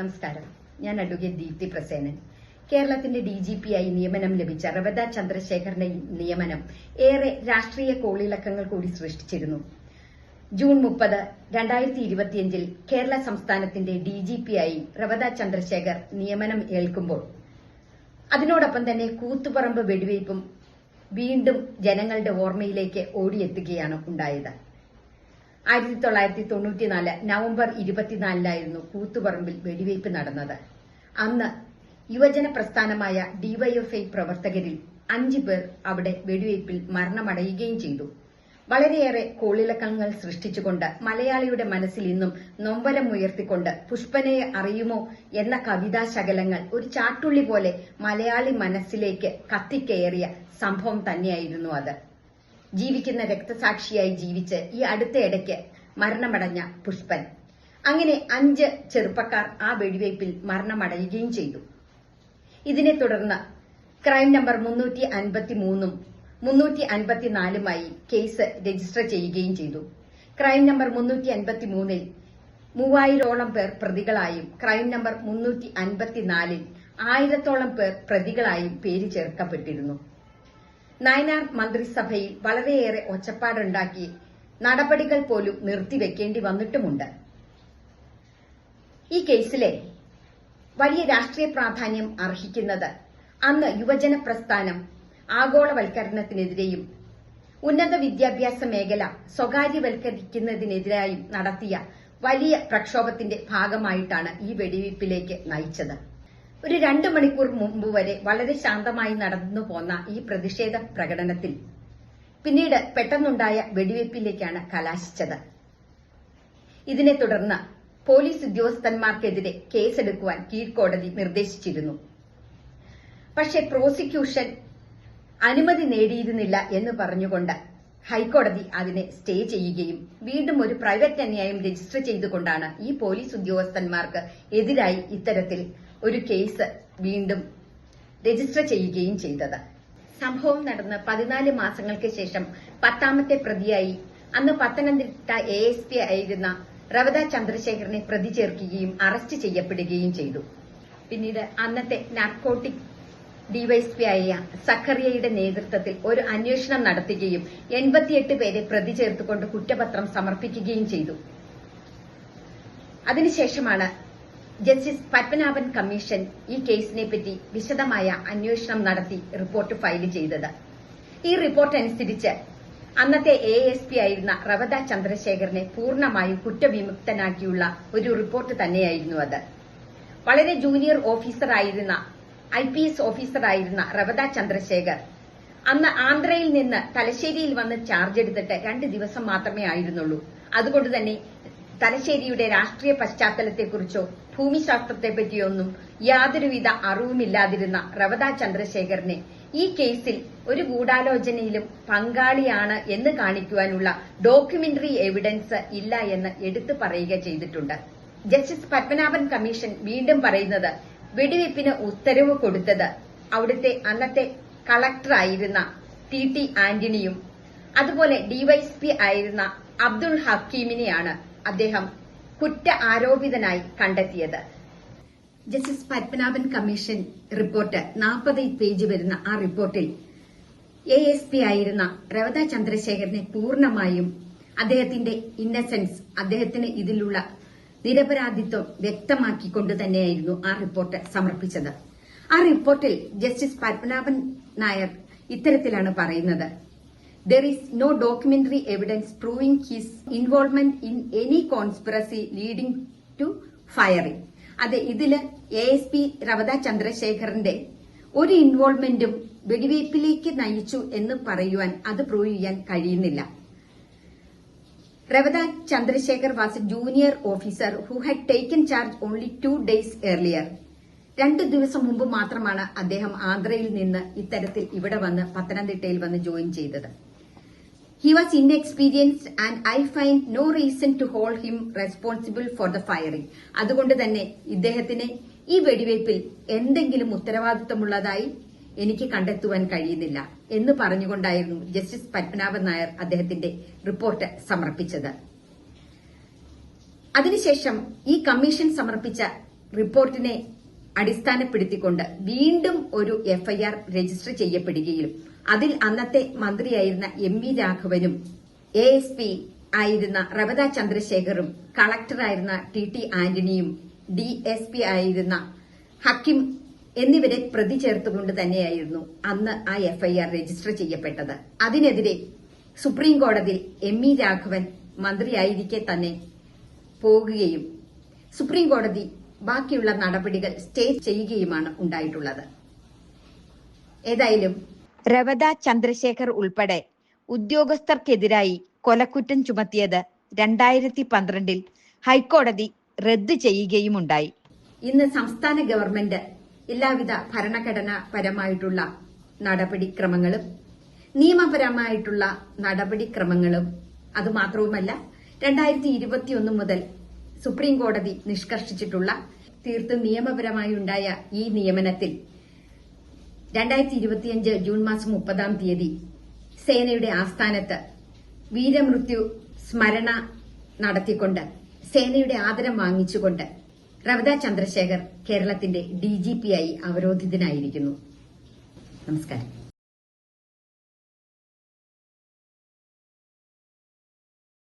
നമസ്കാരം. ഞാൻ അഡ്വക്കേറ്റ് ദീപ്തി പ്രസേനൻ. കേരളത്തിന്റെ ഡി ജി പി ആയി നിയമനം ലഭിച്ച റവദ ചന്ദ്രശേഖരന്റെ നിയമനം ഏറെ രാഷ്ട്രീയ കോളിളക്കങ്ങൾ കൂടി സൃഷ്ടിച്ചിരുന്നു. ജൂൺ മുപ്പത് രണ്ടായിരത്തി ഇരുപത്തിയഞ്ചിൽ കേരള സംസ്ഥാനത്തിന്റെ ഡി ജി പി ആയി റവദ ചന്ദ്രശേഖർ നിയമനം ഏൽക്കുമ്പോൾ അതിനോടൊപ്പം തന്നെ കൂത്തുപറമ്പ് വെടിവയ്പും വീണ്ടും ജനങ്ങളുടെ ഓർമ്മയിലേക്ക് ഓടിയെത്തുകയാണ് ഉണ്ടായത്. ആയിരത്തി തൊള്ളായിരത്തി തൊണ്ണൂറ്റിനാല് നവംബർ ഇരുപത്തിനാലിലായിരുന്നു കൂത്തുപറമ്പിൽ വെടിവയ്പ് നടന്നത്. അന്ന് യുവജന പ്രസ്ഥാനമായ ഡിവൈഎഫ്ഐ പ്രവർത്തകരിൽ അഞ്ചു പേർ അവിടെ വെടിവയ്പിൽ മരണമടയുകയും ചെയ്തു. വളരെയേറെ കോളിളക്കങ്ങൾ സൃഷ്ടിച്ചുകൊണ്ട് മലയാളിയുടെ മനസ്സിൽ ഇന്നും നൊമ്പരമുയർത്തിക്കൊണ്ട് പുഷ്പനയെ അറിയുമോ എന്ന കവിതാ ശകലങ്ങൾ ഒരു ചാട്ടുള്ളി പോലെ മലയാളി മനസ്സിലേക്ക് കത്തിക്കയറിയ സംഭവം തന്നെയായിരുന്നു അത്. ജീവിക്കുന്ന രക്തസാക്ഷിയായി ജീവിച്ച് ഈ അടുത്ത ഇടയ്ക്ക് മരണമടഞ്ഞ പുഷ്പൻ. അങ്ങനെ അഞ്ച് ചെറുപ്പക്കാർ ആ വെടിവയ്പിൽ മരണമടയുകയും ചെയ്തു. ഇതിനെ തുടർന്ന് ക്രൈം നമ്പർ മുന്നൂറ്റി അൻപത്തി മൂന്നും മുന്നൂറ്റി അൻപത്തിനാലുമായി കേസ് രജിസ്റ്റർ ചെയ്യുകയും ചെയ്തു. ക്രൈം നമ്പർ മുന്നൂറ്റി അൻപത്തി മൂന്നിൽ മൂവായിരോളം പേർ പ്രതികളായും ക്രൈം നമ്പർ മുന്നൂറ്റി അൻപത്തിനാലിൽ ആയിരത്തോളം പേർ പ്രതികളായും പേര് ചേർക്കപ്പെട്ടിരുന്നു. നയനാർ മന്ത്രിസഭയിൽ വളരെയേറെ ഒച്ചപ്പാടുണ്ടാക്കി നടപടികൾ പോലും നിർത്തിവെക്കേണ്ടി വന്നിട്ടുമുണ്ട്. ഈ കേസിലെ വലിയ രാഷ്ട്രീയ പ്രാധാന്യം അർഹിക്കുന്നത് അന്ന് യുവജന പ്രസ്ഥാനം ആഗോളവൽക്കരണത്തിനെതിരെയും ഉന്നത വിദ്യാഭ്യാസ മേഖല സ്വകാര്യവൽക്കരിക്കുന്നതിനെതിരായും നടത്തിയ വലിയ പ്രക്ഷോഭത്തിന്റെ ഭാഗമായിട്ടാണ് ഈ വെടിവയ്പിലേക്ക് നയിച്ചത്. ഒരു രണ്ട് മണിക്കൂർ മുമ്പ് വരെ വളരെ ശാന്തമായി നടന്നു പോന്ന ഈ പ്രതിഷേധ പ്രകടനത്തിൽ പിന്നീട് പെട്ടെന്നുണ്ടായ വെടിവയ്പിലേക്കാണ് കലാശിച്ചത്. ഇതിനെ തുടർന്ന് പോലീസ് ഉദ്യോഗസ്ഥന്മാർക്കെതിരെ കേസെടുക്കുവാൻ കീഴ്ക്കോടതി നിർദ്ദേശിച്ചിരുന്നു. പക്ഷേ പ്രോസിക്യൂഷൻ അനുമതി നേടിയിരുന്നില്ല എന്ന് പറഞ്ഞുകൊണ്ട് ഹൈക്കോടതി അതിനെ സ്റ്റേ ചെയ്യുകയും വീണ്ടും ഒരു പ്രൈവറ്റ് അന്യായം രജിസ്റ്റർ ചെയ്തുകൊണ്ടാണ് ഈ പോലീസ് ഉദ്യോഗസ്ഥന്മാർക്ക് എതിരായി ഇത്തരത്തിൽ ഒരു കേസ് വീണ്ടും രജിസ്റ്റർ ചെയ്യുകയും ചെയ്തത്. സംഭവം നടന്ന് പതിനാല് മാസങ്ങൾക്ക് ശേഷം പത്താമത്തെ പ്രതിയായി അന്ന് പത്തനംതിട്ട എ എസ് പി ആയിരുന്ന റവദ ചന്ദ്രശേഖരനെ പ്രതി ചേർക്കുകയും അറസ്റ്റ് ചെയ്യപ്പെടുകയും ചെയ്തു. പിന്നീട് അന്നത്തെ നാർക്കോട്ടിക് ഡിവൈഎസ്പി ആയ സക്കറിയയുടെ നേതൃത്വത്തിൽ ഒരു അന്വേഷണം നടത്തുകയും എൺപത്തിയെട്ട് പേരെ പ്രതി ചേർത്തുകൊണ്ട് കുറ്റപത്രം സമർപ്പിക്കുകയും ചെയ്തു. അതിനുശേഷമാണ് ജസ്റ്റിസ് പത്മനാഭൻ കമ്മീഷൻ ഈ കേസിനെ പറ്റി വിശദമായ അന്വേഷണം നടത്തി റിപ്പോർട്ട് ഫയൽ ചെയ്തത്. ഈ റിപ്പോർട്ട് അനുസരിച്ച് അന്നത്തെ എ എസ് പി ആയിരുന്ന റവദ ചന്ദ്രശേഖരനെ പൂർണമായും കുറ്റവിമുക്തനാക്കിയുള്ള ഒരു റിപ്പോർട്ട് തന്നെയായിരുന്നു അത്. വളരെ ജൂനിയർ ഓഫീസറായിരുന്ന ഐ പി എസ് ഓഫീസറായിരുന്ന റവദ ചന്ദ്രശേഖർ അന്ന് ആന്ധ്രയിൽ നിന്ന് തലശ്ശേരിയിൽ വന്ന് ചാർജ് എടുത്തിട്ട് രണ്ട് ദിവസം മാത്രമേ ആയിരുന്നുള്ളൂ. അതുകൊണ്ട് തന്നെ തലശ്ശേരിയുടെ രാഷ്ട്രീയ പശ്ചാത്തലത്തെക്കുറിച്ചോ ഭൂമിശാസ്ത്രത്തെപ്പറ്റിയൊന്നും യാതൊരുവിധ അറിവുമില്ലാതിരുന്ന റവദ ചന്ദ്രശേഖരനെ ഈ കേസിൽ ഒരു ഗൂഢാലോചനയിലും പങ്കാളിയാണ് എന്ന് കാണിക്കുവാനുള്ള ഡോക്യുമെന്ററി എവിഡൻസ് ഇല്ല എന്ന് എടുത്തു പറയുക ചെയ്തിട്ടുണ്ട്. ജസ്റ്റിസ് പത്മനാഭൻ കമ്മീഷൻ വീണ്ടും പറയുന്നത് വെടിവയ്പ്പിന് ഉത്തരവ് കൊടുത്തത് അവിടുത്തെ അന്നത്തെ കളക്ടറായിരുന്ന ടി ടി ആന്റണിയും അതുപോലെ ഡിവൈഎസ്പി ആയിരുന്ന അബ്ദുൾ ഹക്കീമിനെയാണ്. അദ്ദേഹം കുറ്റ ആരോപിതനായി കണ്ടെത്തിയത്. ജസ്റ്റിസ് പത്മനാഭൻ കമ്മീഷൻ റിപ്പോർട്ട് നാൽപ്പത് പേജ് വരുന്ന ആ റിപ്പോർട്ടിൽ എ എസ് പി ആയിരുന്ന രവത ചന്ദ്രശേഖരനെ പൂർണമായും അദ്ദേഹത്തിന്റെ ഇന്നസെൻസ് അദ്ദേഹത്തിന് ഇതിലുള്ള നിരപരാധിത്വം വ്യക്തമാക്കിക്കൊണ്ട് തന്നെയായിരുന്നു ആ റിപ്പോർട്ട് സമർപ്പിച്ചത്. ആ റിപ്പോർട്ടിൽ ജസ്റ്റിസ് പത്മനാഭൻ നായർ ഇത്തരത്തിലാണ് പറയുന്നത്. There is no documentary evidence proving his involvement in any conspiracy leading to firing. അതെ ഇതിൽ എ എസ് പി രവത ചന്ദ്രശേഖറിന്റെ ഒരു ഇൻവോൾവ്മെന്റും വെടിവയ്പിലേക്ക് നയിച്ചു എന്ന് പറയുവാൻ അത് പ്രൂവ് ചെയ്യാൻ കഴിയുന്നില്ല. Ravada Chandrasekhar was a junior officer who had taken charge only two days earlier രണ്ട് ദിവസം മുമ്പ് മാത്രമാണ് അദ്ദേഹം ആന്ധ്രയിൽ നിന്ന് ഇത്തരത്തിൽ ഇവിടെ വന്ന് പത്തനംതിട്ടയിൽ വന്ന് ജോയിൻ ചെയ്തത്. He was inexperienced and I find no reason to hold him responsible for the firing അതുകൊണ്ട് തന്നെ ഇദ്ദേഹത്തിന് ഈ വെടിവയ്പിൽ എന്തെങ്കിലും ഉത്തരവാദിത്തമുള്ളതായി എനിക്ക് കണ്ടെത്തുവാൻ കഴിയുന്നില്ല എന്ന് പറഞ്ഞുകൊണ്ടായിരുന്നു ജസ്റ്റിസ് പത്മനാഭൻ നായർ അദ്ദേഹത്തിന്റെ റിപ്പോർട്ട് സമർപ്പിച്ചത്. അതിനുശേഷം ഈ കമ്മീഷൻ സമർപ്പിച്ച റിപ്പോർട്ടിനെ അടിസ്ഥാനപ്പെടുത്തിക്കൊണ്ട് വീണ്ടും ഒരു എഫ്ഐആർ രജിസ്റ്റർ ചെയ്യപ്പെടുകയും അതിൽ അന്നത്തെ മന്ത്രിയായിരുന്ന എം വി രാഘവനും എ എസ് പി ആയിരുന്ന റവത ചന്ദ്രശേഖറും കളക്ടറായിരുന്ന ടി ടി ആന്റണിയും ഡി എസ് പി ആയിരുന്ന ഹക്കിം എന്നിവരെ പ്രതി ചേർത്തുകൊണ്ട് തന്നെയായിരുന്നു അന്ന് ആ എഫ്ഐആർ രജിസ്റ്റർ ചെയ്യപ്പെട്ടത്. അതിനെതിരെ സുപ്രീം കോടതിയിൽ എം ഇ രാഘവൻ മന്ത്രിയായിരിക്കെ തന്നെ പോകുകയും സുപ്രീം കോടതി ബാക്കിയുള്ള നടപടികൾ സ്റ്റേ ചെയ്യുകയുമാണ് ഉണ്ടായിട്ടുള്ളത്. ഏതായാലും രവത ചന്ദ്രശേഖർ ഉൾപ്പെടെ ഉദ്യോഗസ്ഥർക്കെതിരായി കൊലക്കുറ്റം ചുമത്തിയത് രണ്ടായിരത്തി പന്ത്രണ്ടിൽ ഹൈക്കോടതി റദ്ദ് ചെയ്യുകയുമുണ്ടായി. ഇന്ന് സംസ്ഥാന ഗവൺമെന്റ് എല്ലാവിധ ഭരണഘടനാപരമായിട്ടുള്ള നടപടിക്രമങ്ങളും നിയമപരമായിട്ടുള്ള നടപടിക്രമങ്ങളും അതുമാത്രവുമല്ല രണ്ടായിരത്തി ഇരുപത്തിയൊന്ന് മുതൽ സുപ്രീം കോടതി നിഷ്കർഷിച്ചിട്ടുള്ള തീർത്തും നിയമപരമായി ഉണ്ടായ ഈ നിയമനത്തിൽ രണ്ടായിരത്തി ഇരുപത്തിയഞ്ച് ജൂൺ മാസം മുപ്പതാം തീയതി സേനയുടെ ആസ്ഥാനത്ത് വീരമൃത്യു സ്മരണ നടത്തിക്കൊണ്ട് സേനയുടെ ആദരം വാങ്ങിച്ചുകൊണ്ട് റവത ചന്ദ്രശേഖർ കേരളത്തിന്റെ ഡി ജി പി ആയി അവരോധിതനായിരിക്കുന്നു. നമസ്കാരം.